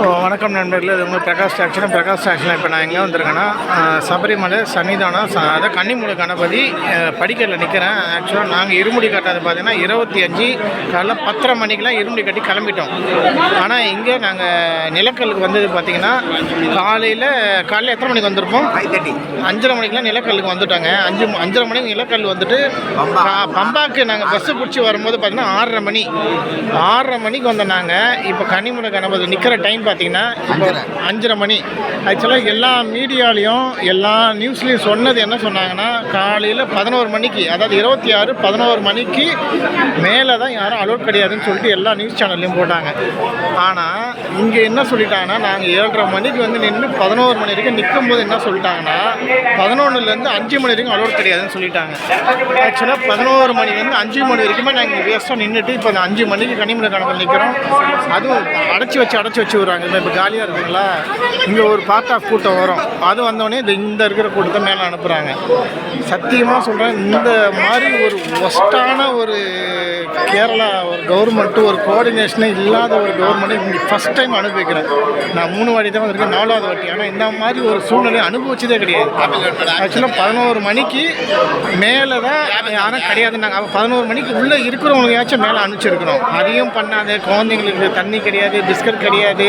Oh. வணக்கம் நண்பர்களே இது உங்கள் பிரகாஷ் ஆக்ஷன். பிரகாஷ் ஆக்ஷன் இப்போ நான் எங்கே வந்திருக்கேன்னா சபரிமலை சன்னிதானம் ச அதாவது கன்னிமூல கணபதி படிக்கட்டில் நிற்கிறேன் ஆக்சுவலாக நாங்கள் இருமுடி கட்டாது பார்த்தீங்கன்னா இருபத்தி அஞ்சு காலைல பத்தரை மணிக்கெலாம் இருமுடி கட்டி கிளம்பிட்டோம். ஆனால் இங்கே நாங்கள் நிலக்கல்லுக்கு வந்தது பார்த்தீங்கன்னா காலையில் காலையில் எத்தனை மணிக்கு வந்திருப்போம்? அஞ்சரை மணிக்கெலாம் நிலக்கல்லுக்கு வந்துட்டாங்க. அஞ்சு அஞ்சரை மணிக்கு நிலக்கல் வந்துட்டு பம்பாக்கு நாங்கள் பஸ்ஸு பிடிச்சி வரும்போது பார்த்தீங்கன்னா ஆறரை மணி. ஆறரை மணிக்கு வந்த நாங்கள் இப்போ கன்னிமுறை கணபதி நிற்கிற டைம் பார்த்தீங்கன்னா அஞ்சரை. மணி. ஆக்சுவலாக எல்லா மீடியாலையும் எல்லா நியூஸ்லேயும் சொன்னது என்ன சொன்னாங்கன்னா காலையில் பதினோரு மணிக்கு அதாவது இருபத்தி ஆறு பதினோரு மணிக்கு மேலே தான் யாரும் அலோட் கிடையாதுன்னு சொல்லிட்டு எல்லா நியூஸ் சேனல்லையும் போட்டாங்க. ஆனால் இங்கே என்ன சொல்லிட்டாங்கன்னா நாங்கள் ஏழரை மணிக்கு வந்து நின்று பதினோரு மணி வரைக்கும் நிற்கும் போது என்ன சொல்லிட்டாங்கன்னா பதினொன்றுலேருந்து அஞ்சு மணி வரைக்கும் அலோட் கிடையாதுன்னு சொல்லிட்டாங்க. ஆக்சுவலாக பதினோரு மணிலேருந்து அஞ்சு மணி வரைக்குமே நாங்கள் வேஸ்ட்டாக நின்றுட்டு இப்போ அந்த அஞ்சு மணிக்கு கனிமலை கணக்கில் நிற்கிறோம் அதுவும் அடைச்சி வச்சு அடைச்சி வச்சு விடுறாங்க. இப்போ காலியாக இருக்குங்களா இங்கே ஒரு பார்ட் ஆஃப் கூட்டம் வரும். அது வந்தோடனே இந்த இந்த இருக்கிற கூட்டத்தை மேலே அனுப்புகிறாங்க சத்தியமாக சொல்கிறேன் இந்த மாதிரி ஒரு ஒஸ்டான ஒரு கேரளா ஒரு கவர்மெண்ட்டு ஒரு கோஆர்டினேஷனே இல்லாத ஒரு கவர்மெண்ட்டை இங்கே ஃபஸ்ட் டைம் அனுபவிக்கிறேன் நான் மூணு வாட்டி தான் வந்திருக்கேன் நாலாவது வாட்டி. ஆனால் இந்த மாதிரி ஒரு சூழ்நிலை அனுபவிச்சதே கிடையாது. ஆக்சுவலாக பதினோரு மணிக்கு மேலே தான் யாரும் கிடையாதுன்னாங்க அப்போ பதினோரு மணிக்கு உள்ளே இருக்கிறவங்களையாச்சும் மேலே அனுப்பிச்சிருக்கிறோம். அதையும் பண்ணாது குழந்தைங்களுக்கு தண்ணி கிடையாது பிஸ்கட் கிடையாது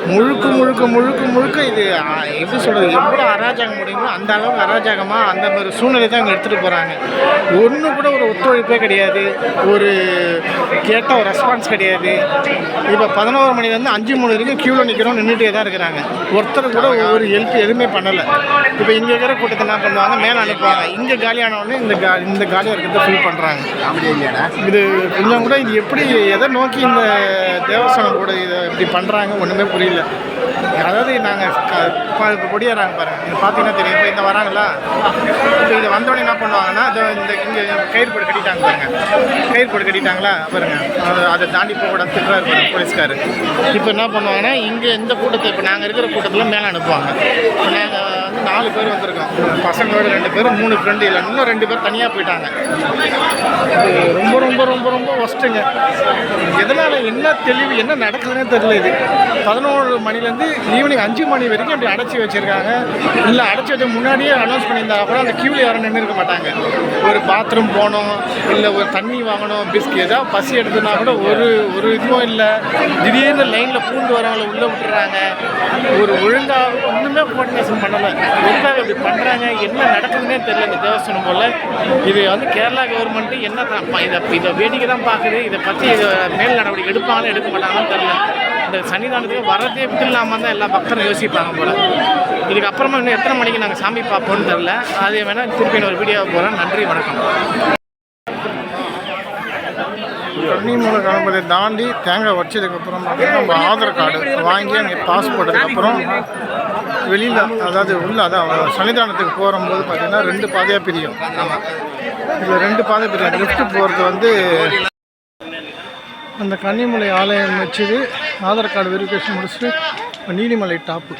முழுக்க முழுக்க முழுக்க முழுக்க இது எப்படி சொல்கிறது எவ்வளோ அராஜகம் முடியுமோ அந்த அளவுக்கு அராஜகமாக அந்த மாதிரி சூழ்நிலை தான் இங்கே எடுத்துகிட்டு போகிறாங்க ஒன்று கூட ஒரு ஒத்துழைப்பே கிடையாது. ஒரு கேட்ட ஒரு ரெஸ்பான்ஸ் கிடையாது. இப்போ பதினோரு மணிலேருந்து அஞ்சு மணி வரைக்கும் க்யூவில் நிற்கிறோம் நின்றுட்டே தான் இருக்கிறாங்க. ஒருத்தர் கூட ஒரு ஹெல்ப் எதுவுமே பண்ணலை. இப்போ இங்கே இருக்கிற கூட்டத்தை என்ன பண்ணுவாங்க? மேலே அனுப்புவாங்க. இங்கே காலியான உடனே இந்த கா இந்த காலியாக இருக்கிறத ஃபில் பண்ணுறாங்க இது கொஞ்சம் கூட இது எப்படி எதை நோக்கி இந்த தேவஸ்தானம் கூட இதை இப்படி பண்ணுறாங்க ஒன்றுமே புரியல. அதாவது நாங்கள் இப்போ கொடியேறாங்க பாருங்கள் இது பார்த்தீங்கன்னா தெரியும். இப்போ இந்த வராங்களா இப்போ இது வந்தோடனே என்ன பண்ணுவாங்கன்னா அதை இந்த இங்கே கயிறு போட்டு கட்டிட்டாங்க பாருங்க. கயிறு போட்டு கட்டிட்டாங்களா? பாருங்க. அதை தாண்டி போகக்கூடாது. திட்டுறாரு பாருங்க போலீஸ்காரு. இப்போ என்ன பண்ணுவாங்கன்னா இங்கே இந்த கூட்டத்தை இப்போ நாங்கள் இருக்கிற கூட்டத்தில் மேலே அனுப்புவாங்க. இப்போ நாங்கள் வந்து நாலு பேர் வந்திருக்கோம் பசங்களோட ரெண்டு பேர் மூணு ஃப்ரெண்டு இல்லை. இன்னும் ரெண்டு பேர் தனியாக போயிட்டாங்க. இது ரொம்ப ரொம்ப ரொம்ப ரொம்ப ஒஸ்ட்டுங்க எதனால் என்ன தெளிவு என்ன நடக்குதுன்னே தெரியல இது. பதினோரு மணிலேருந்து ஈவினிங் அஞ்சு மணி வரைக்கும் அப்படி அடைச்சி வச்சுருக்காங்க. இல்லை அடைச்சி வச்ச முன்னாடியே அனௌன்ஸ் பண்ணியிருந்தா கூட அந்த க்யூவில் யாரும் நின்று இருக்க மாட்டாங்க. ஒரு பாத்ரூம் போகணும் இல்லை ஒரு தண்ணி வாங்கணும் பிஸ்க் ஏதாவது பசி எடுத்துனா கூட ஒரு ஒரு இதுவும் இல்லை. திடீர்னு லைனில் பூண்டு வரவங்களை உள்ளே விட்டுறாங்க. ஒரு ஒழுங்காக ஒன்றுமே கோஆர்டினேஷன் பண்ணலை. ஒழுங்காக இப்படி பண்ணுறாங்க என்ன நடக்குதுன்னே தெரியல இந்த தேவஸ்தானம் போல். இது வந்து கேரளா கவர்மெண்ட்டு என்ன தான் இதை இதை வேடிக்கை தான் பார்க்குது இதை பற்றி இதை மேல் நடவடிக்கை எடுப்பாங்களா எடுக்க மாட்டாங்கன்னு தெரியல. இந்த சன்னிதானத்துக்கு வரதே விட்டுலாமல் தான் எல்லா பக்தரும் யோசிப்பாங்க போல். இதுக்கப்புறமா இன்னும் எத்தனை மணிக்கு நாங்கள் சாமி பார்ப்போம்னு தெரில அது வேணால் திருப்பி ஒரு வீடியோ போகிறேன் நன்றி வணக்கம். கன்னிமூல கணபதி தாண்டி தேங்காய் வச்சதுக்கப்புறம் நம்ம ஆதார் கார்டு வாங்கி அங்கே பாஸ்போர்ட்க்கப்புறம் வெளியில் அதாவது உள்ள அதான் சன்னிதானத்துக்கு போகும்போது பார்த்தீங்கன்னா ரெண்டு பாதையாக பிரியும். இதில் ரெண்டு பாதை பிரியும். லிஃப்ட் போகிறது வந்து அந்த கன்னிமலை ஆலயம் வச்சது. ஆதார் கார்டு வெரிஃபிகேஷன் முடிச்சுட்டு இப்ப நீலிமலை டாப்பு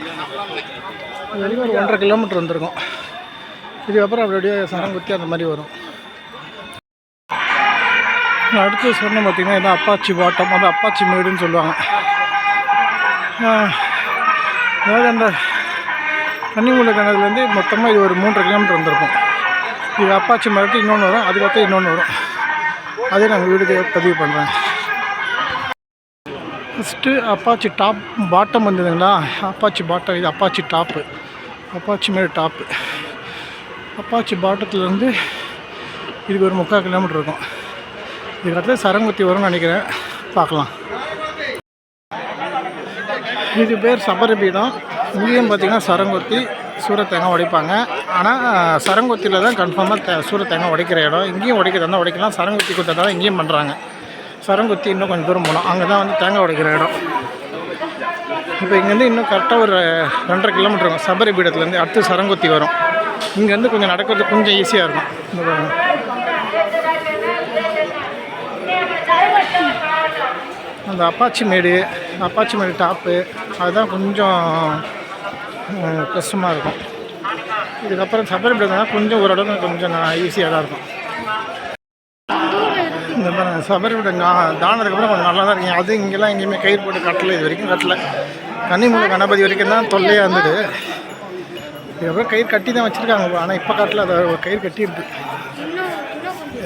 இது வரைக்கும் ஒரு ஒன்றரை கிலோமீட்டர் வந்திருக்கும். இதுக்கப்புறம் அப்படியே சரங்குத்தி அந்த மாதிரி வரும். அடுத்து சொன்ன பார்த்தீங்கன்னா இதான் அப்பாச்சி பாட்டம் அது அப்பாச்சி மேடுன்னு சொல்லுவாங்க. அதாவது அந்த கன்னிமுள்ள கிணறுலேருந்து மொத்தமாக இது ஒரு மூன்றரை கிலோமீட்டர் வந்திருக்கும். இது அப்பாச்சி மேட்டு இன்னொன்று வரும் அதுக்கப்புறம் இன்னொன்று வரும். அதே நாங்கள் வீடுக்கு பதிவு பண்ணுறேன் ஃபஸ்ட்டு அப்பாச்சி டாப் பாட்டம் வந்ததுங்களா? அப்பாச்சி பாட்டம் இது அப்பாச்சி டாப்பு அப்பாச்சி மேடு டாப்பு அப்பாச்சி பாட்டத்துலேருந்து இதுக்கு ஒரு முக்கால் கிலோமீட்டர் இருக்கும். இதுக்கு அடுத்து சரங்குத்தி வரும்னு நினைக்கிறேன். பார்க்கலாம். இது பேர் சபரபீடம். இங்கேயும் பார்த்தீங்கன்னா சரங்கொத்தி சூரத்தேங்காய் உடைப்பாங்க. ஆனால் சரங்கொத்தியில் தான் கன்ஃபார்மாக தே சூரத்தேங்காய் உடைக்கிற இடம். இங்கேயும் உடைக்கிறதா இருந்தால் உடைக்கலாம். சரங்குத்தி தான் இங்கேயும் பண்ணுறாங்க சரங்கொத்தி இன்னும் கொஞ்சம் தூரம் போகணும். அங்கே தான் வந்து தேங்காய் உடைக்கிற இடம். இப்போ இங்கேருந்து இன்னும் கரெக்டாக ஒரு ரெண்டரை கிலோமீட்டர் இருக்கும். சபரிபீடத்துலேருந்து அடுத்து சரங்கொத்தி வரும். இங்கேருந்து கொஞ்சம் நடக்கிறது கொஞ்சம் ஈஸியாக இருக்கும். அந்த அப்பாச்சி மேடு அப்பாச்சி மேடு டாப்பு அதுதான் கொஞ்சம் கஷ்டமாக இருக்கும். இதுக்கப்புறம் சபரிபீடம் கொஞ்சம் ஓரளவுக்கு கொஞ்சம் ஈஸியாக தான் இருக்கும். இந்த மாதிரி சபரிமலை தானதுக்கப்புறம் கொஞ்சம் நல்லா தான் இருக்கீங்க அது இங்கெல்லாம் எங்கேயுமே கயிறு போட்டு கட்டலை இது வரைக்கும் கட்டலை. கன்னிமூல கணபதி வரைக்கும் தான் தொல்லையாக இருந்தது. இதுக்கப்புறம் கயிறு கட்டி தான் வச்சுருக்காங்க. ஆனால் இப்போ காட்டில் அதை கயிறு கட்டி இருக்கு.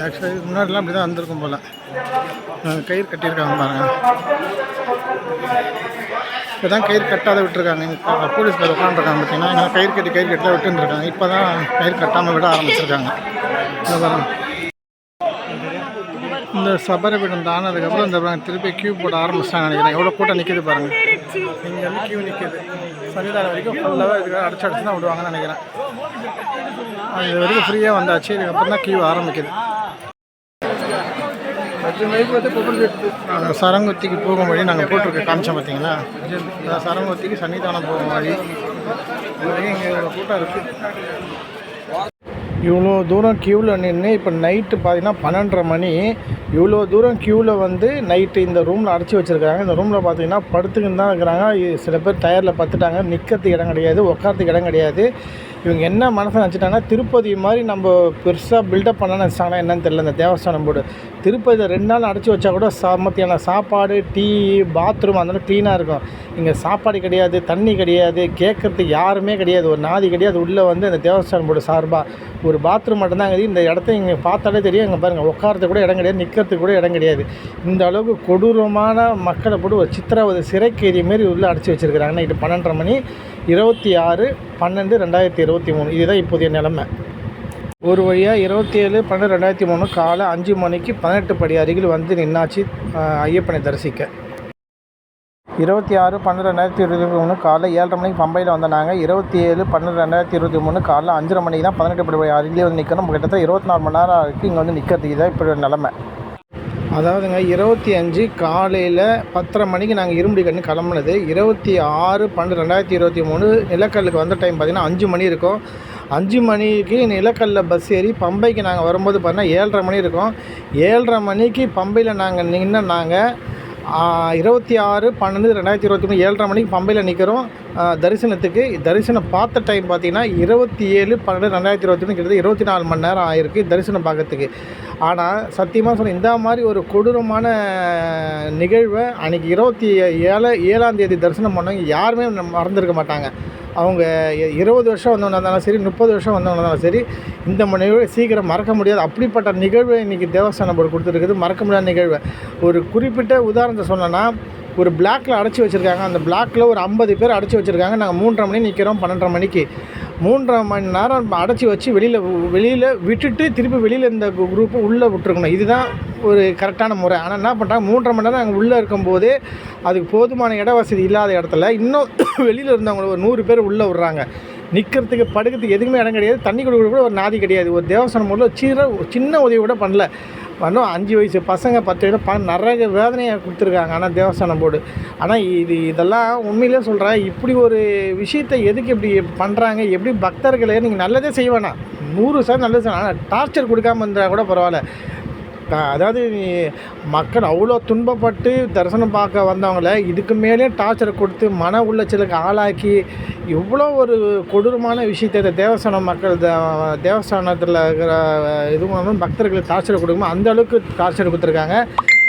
ஆக்சுவலி முன்னாடிலாம் அப்படி தான் வந்திருக்கும் போல். கயிறு கட்டியிருக்காங்க பாருங்கள் இப்போ தான் கயிறு கட்டாத விட்டுருக்காங்க. போலீஸ் போலீஸ்கார் உட்காந்துருக்காங்க பார்த்தீங்கன்னா இங்கே கயிறு கட்டி கயிறு கட்டி விட்டுருக்காங்க இப்போ தான் கயிறு கட்டாமல் விட ஆரம்பிச்சிருக்காங்க. இந்த சபரபீடம் தானதுக்கப்புறம் இந்த திருப்பி கியூ போட ஆரம்பிச்சிட்டாங்க நினைக்கிறேன். எவ்வளோ கூட்டம் நிற்கிது பாருங்கள் இங்கே வந்து கியூ நிற்கிது சன்னிதானம் வரைக்கும் ஃபுல்லாக இதுக்காக அடிச்சு அடிச்சு தான் விடுவாங்கன்னு நினைக்கிறேன். அது வரைக்கும் ஃப்ரீயாக வந்தாச்சு. இதுக்கப்புறம் தான் கியூ ஆரம்பிக்குது. சரங்குத்திக்கு போகும் வழி நாங்கள் போட்டிருக்க காமிச்சோம் பார்த்தீங்களா இந்த சரங்குத்திக்கு சன்னிதானம் போகும் வழி. வரைக்கும் இங்கே கூட்டம் இருக்குது இவ்வளோ தூரம் க்யூவில் நின்று இப்போ நைட்டு பார்த்தீங்கன்னா பன்னெண்டரை மணி. இவ்வளோ தூரம் க்யூவில் வந்து நைட்டு இந்த ரூமில் அடைச்சி வச்சுருக்காங்க இந்த ரூமில் பார்த்தீங்கன்னா படுத்துக்கின்னு தான் இருக்கிறாங்க. சில பேர் டயரில் பத்துட்டாங்க. நிற்கிறதுக்கு இடம் கிடையாது. உட்காரத்துக்கு இடம் கிடையாது. இவங்க என்ன மனசை நினச்சிட்டாங்கன்னா திருப்பதி மாதிரி நம்ம பெருசாக பில்டப் பண்ண நினச்சாங்கன்னா என்னன்னு தெரியல. இந்த தேவஸ்தானம் போர்டு. திருப்பதியில் ரெண்டு நாள் அடைச்சி வச்சா கூட சமத்தியான சாப்பாடு டீ பாத்ரூம் அந்த க்ளீனாக இருக்கும். இங்கே சாப்பாடு கிடையாது தண்ணி கிடையாது கேட்குறதுக்கு யாருமே கிடையாது. ஒரு நாதி கிடையாது. உள்ளே வந்து அந்த தேவஸ்தானம் போர்டு சார்பாக ஒரு பாத்ரூம் மட்டும்தான் இந்த இடத்த இங்கே பார்த்தாலே தெரியும். இங்கே பாருங்கள் உட்காரத்துக்கு கூட இடம் கிடையாது நிற்கிறதுக்கு கூட இடம் கிடையாது. இந்த அளவுக்கு கொடூரமான மக்களை போட்டு ஒரு சித்திரவதை சிறைக்கேரி மாரி உள்ளே அடைச்சி வச்சுருக்கிறாங்க நைட்டு பன்னெண்டரை மணி இருபத்தி ஆறு பன்னெண்டு ரெண்டாயிரத்தி இருபத்தி மூணு. இதுதான் இப்போதைய நிலமை. ஒரு வழியாக இருபத்தி ஏழு பன்னெண்டு ரெண்டாயிரத்தி மூணு காலை அஞ்சு மணிக்கு பதினெட்டு படி அருகில் வந்து நின்னாச்சு ஐயப்பனை தரிசிக்க. இருபத்தி ஆறு பன்னெண்டு ரெண்டாயிரத்தி இருபத்தி மூணு காலை ஏழரை மணிக்கு பம்பையில் வந்தாங்க இருபத்தி ஏழு பன்னெண்டு ரெண்டாயிரத்தி இருபத்தி மூணு காலைல அஞ்சரை மணிக்கு தான் பதினெட்டு படி அருகிலே வந்து நிற்கணும் கிட்டத்தட்ட இருபத்தி நாலு மணி நேரம் இருக்குது இங்கே வந்து நிற்கிறதுக்கு தான் இப்படி ஒரு நிலமை. அதாவதுங்க இருபத்தி அஞ்சு காலையில் பத்தரை மணிக்கு நாங்கள் இரும்புடி கண்ணு கிளம்புனது. இருபத்தி ஆறு பன்னெண்டு ரெண்டாயிரத்தி இருபத்தி மூணு நிலக்கல்லுக்கு வந்த டைம் பார்த்திங்கன்னா அஞ்சு மணி இருக்கும். அஞ்சு மணிக்கு நிலக்கல்ல பஸ் ஏறி பம்பைக்கு நாங்கள் வரும்போது பார்த்தீங்கன்னா ஏழரை மணி இருக்கும். ஏழரை மணிக்கு பம்பையில் நாங்கள் நின்று நாங்கள் இருபத்தி ஆறு பன்னெண்டு ரெண்டாயிரத்தி இருபத்தி மூணு ஏழரை மணிக்கு பம்பையில் நிற்கிறோம் தரிசனத்துக்கு தரிசனம் பார்த்த டைம் பார்த்தீங்கன்னா இருபத்தி ஏழு பன்னெண்டு ரெண்டாயிரத்தி இருபத்தி ஒன்று கிட்டத்தட்ட இருபத்தி நாலு மணி நேரம் ஆயிருக்கு தரிசனம் பார்க்கறதுக்கு. ஆனால் சத்தியமாக சொல்ல இந்த மாதிரி ஒரு கொடூரமான நிகழ்வை அன்றைக்கி இருபத்தி ஏழு ஏழாம் தேதி தரிசனம் பண்ணவங்க யாருமே மறந்துருக்க மாட்டாங்க. அவங்க இருபது வருஷம் வந்தவங்க இருந்தாலும் சரி முப்பது வருஷம் வந்தவங்க இருந்தாலும் சரி இந்த நிகழ்வை சீக்கிரம் மறக்க முடியாது அப்படிப்பட்ட நிகழ்வை இன்றைக்கி தேவஸ்தானம் போர்டு கொடுத்துருக்குது. மறக்க முடியாத நிகழ்வு. ஒரு குறிப்பிட்ட உதாரணத்தை சொன்னேன்னா ஒரு பிளாக்ல அடைச்சி வச்சுருக்காங்க. அந்த பிளாக்ல ஒரு ஐம்பது பேர் அடைச்சி வச்சுருக்காங்க. நாங்கள் மூன்றரை மணி நிற்கிறோம் பன்னெண்டரை மணிக்கு. மூன்றரை மணி நேரம் அடைச்சி வச்சு வெளியில் வெளியில் விட்டுட்டு திருப்பி வெளியில் இந்த குரூப்பு உள்ளே விட்டுருக்கணும். இதுதான் ஒரு கரெக்டான முறை. ஆனால் என்ன பண்ணுறாங்க மூன்றரை மணி நேரம் நாங்கள் உள்ளே இருக்கும்போதே அதுக்கு போதுமான இட வசதி இல்லாத இடத்துல இன்னும் வெளியில் இருந்தவங்க ஒரு நூறு பேர் உள்ளே விட்றாங்க. நிற்கிறதுக்கு படுக்கிறதுக்கு எதுவுமே இடம் கிடையாது. தண்ணி கொடுக்க கூட ஒரு நாதி கிடையாது. ஒரு தேவஸ்தானம் மூலம் சின்ன சின்ன உதவி கூட பண்ணல. இன்னும் அஞ்சு வயசு பசங்க பத்து வயசு ப நிறைய வேதனையை கொடுத்துருக்காங்க. ஆனால் தேவஸ்தானம் போர்டு. ஆனால் இது இதெல்லாம் உண்மையிலே சொல்கிறேன் இப்படி ஒரு விஷயத்தை எதுக்கு இப்படி பண்ணுறாங்க எப்படி பக்தர்களே நீங்கள் நல்லதே செய்வேண்ணா நூறு சார் நல்லது சார் ஆனால் டார்ச்சர் கொடுக்காம இருந்தால் கூட பரவாயில்ல. அதாவது மக்கள் அவ்வளோ துன்பப்பட்டு தரிசனம் பார்க்க வந்தவங்கள இதுக்கு மேலே டார்ச்சர் கொடுத்து மன உளைச்சலுக்கு ஆளாக்கி எவ்வளோ ஒரு கொடூரமான விஷயத்தை இந்த தேவஸ்தானம் மக்கள் தேவஸ்தானத்தில் இருக்கிற இது மூலமாக பக்தர்களுக்கு டார்ச்சர் கொடுக்குமோ அந்த அளவுக்கு டார்ச்சர் கொடுத்துருக்காங்க.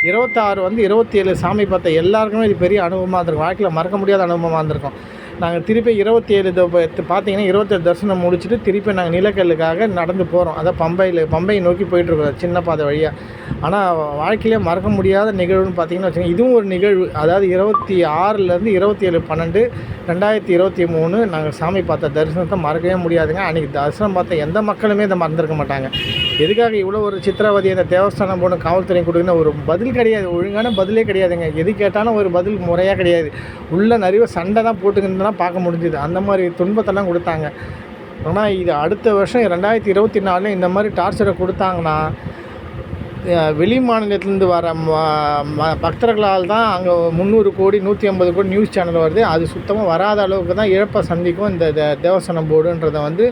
இருபத்தாறு வந்து இருபத்தி ஏழு சாமி பார்த்த எல்லாருக்குமே இது பெரிய அனுபவமாக இருந்திருக்கும். வாழ்க்கையில் மறக்க முடியாத அனுபவமாக இருந்திருக்கும். நாங்கள் திருப்பி இருபத்தி ஏழு பார்த்தீங்கன்னா இருபத்தேழு தரிசனம் முடிச்சுட்டு திருப்பி நாங்கள் நிலக்கல்லுக்காக நடந்து போகிறோம் அதான் பம்பையில் பம்பையை நோக்கி போயிட்டுருக்கோம் சின்ன பாதை வழியாக ஆனால் வாழ்க்கையிலே மறக்க முடியாத நிகழ்வுன்னு பார்த்தீங்கன்னா வச்சுக்கோங்க இதுவும் ஒரு நிகழ்வு. அதாவது இருபத்தி ஆறுலேருந்து இருபத்தி ஏழு பன்னெண்டு ரெண்டாயிரத்தி இருபத்தி மூணு நாங்கள் சாமி பார்த்த தரிசனத்தை மறக்கவே முடியாதுங்க. அன்றைக்கி தரிசனம் பார்த்த எந்த மக்களுமே இதை மறந்துருக்க மாட்டாங்க. எதுக்காக இவ்வளோ ஒரு சித்திரவதை அந்த தேவஸ்தானம் போன காவல்துறை கொடுக்குன்னு ஒரு பதில் கிடையாது. ஒழுங்கான பதிலே கிடையாதுங்க. எது கேட்டாலும் ஒரு பதில் முறையாக கிடையாது. உள்ள நிறைய சண்டை தான் போட்டுக்கிட்டு தான் பார்க்க முடிஞ்சுது. அந்த மாதிரி துன்பத்தெல்லாம் கொடுத்தாங்க. ஆனால் இது அடுத்த வருஷம் ரெண்டாயிரத்தி இருபத்தி நாலில் இந்த மாதிரி டார்ச்சரை கொடுத்தாங்கன்னா வெளி மாநிலத்திலேருந்து வர ம- பக்தர்களால் தான் அங்கே முந்நூறு கோடி நூற்றி ஐம்பது கோடி நியூஸ் சேனல் வருது. அது சுத்தமாக வராத அளவுக்கு தான் இழப்பை சந்திக்கும் இந்த தேவசனம் போர்டுன்றதை வந்து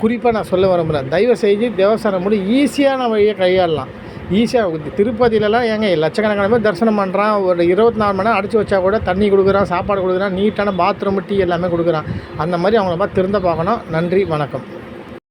குறிப்பாக நான் சொல்ல விரும்புகிறேன் தயவு செய்து தேவசனம் போர்டு ஈஸியான வழியை கையாளலாம். ஈஸியாக திருப்பதியிலலாம் ஏங்க லட்சக்கணக்கான பேர் தரிசனம் பண்ணுறான் ஒரு இருபத்தி நாலு மணி நேரம் அடிச்சு வச்சா கூட தண்ணி கொடுக்குறான் சாப்பாடு கொடுக்குறான் நீட்டான பாத்ரூம் டீ எல்லாமே கொடுக்குறான். அந்த மாதிரி அவங்கள பார்த்து திருந்த பார்க்கணும். நன்றி வணக்கம்.